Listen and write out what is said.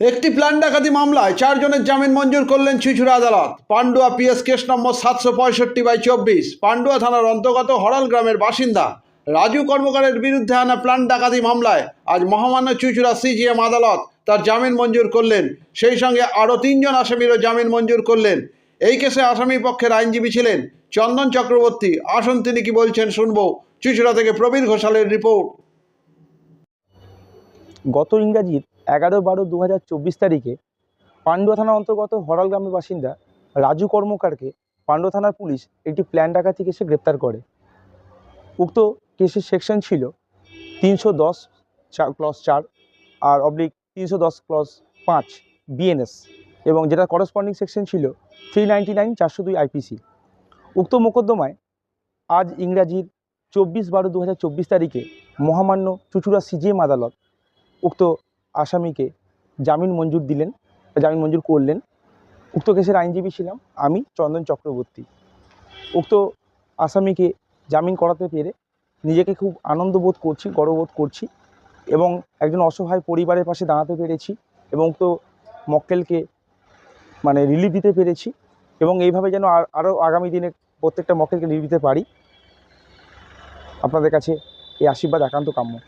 একটি প্ল্যান ডাকাতি মামলায় চারজনের জামিন মঞ্জুর করলেন চুচুড়া আদালত। পান্ডুয়া পিএস কেস নম্বর সাতশো পঁয়ষট্টি বাই চব্বিশ। পান্ডুয়া থানার অন্তর্গত হরাল গ্রামের বাসিন্দা। রাজু কর্মকারের বিরুদ্ধে আনা প্ল্যান ডাকাতি মামলায় আজ মহামান্য চুচুড়া সিজিএম আদালত তার জামিন মঞ্জুর করলেন। সেই সঙ্গে আরও তিনজন আসামিরও জামিন মঞ্জুর করলেন। এই কেসে আসামি পক্ষের আইনজীবী ছিলেন চন্দন চক্রবর্তী। আসুন তিনি কি বলছেন শুনব চুচুড়া থেকে প্রবীর ঘোষালের রিপোর্ট। গত ইংরাজির এগারো বারো দু তারিখে পান্ডুয়া থানার অন্তর্গত হরাল গ্রামের বাসিন্দা রাজু কর্মকারকে পান্ডুয়া থানার পুলিশ একটি প্ল্যান ডাকাতি কেসে গ্রেপ্তার করে। উক্ত কেসের সেকশন ছিল তিনশো দশ ক্লস চার আর অবলিক তিনশো দশ ক্লস পাঁচ বিএনএস এবং যেটা করসপন্ডিং সেকশন ছিল থ্রি নাইনটি নাইন চারশো দুই আইপিসি উক্ত মোকদ্দমায় আজ ইংরাজির চব্বিশ বারো দু তারিখে মহামান্য চুচুড়া সিজিএম আদালত উক্ত আসামিকে জামিন মঞ্জুর দিলেন জামিন মঞ্জুর করলেন। উক্ত কেসের আইনজীবী ছিলাম আমি, চন্দন চক্রবর্তী। উক্ত আসামিকে জামিন করাতে পেরে নিজেকে খুব আনন্দ বোধ করছি, গর্ববোধ করছি এবং একজন অসহায় পরিবারের পাশে দাঁড়াতে পেরেছি এবং উক্ত মক্কেলকে মানে রিলিফ দিতে পেরেছি এবং এইভাবে যেন আর- আরও আগামী দিনে প্রত্যেকটা মক্কেলকে রিলিফ দিতে পারি। আপনাদের কাছে এই আশীর্বাদ একান্ত কাম্য।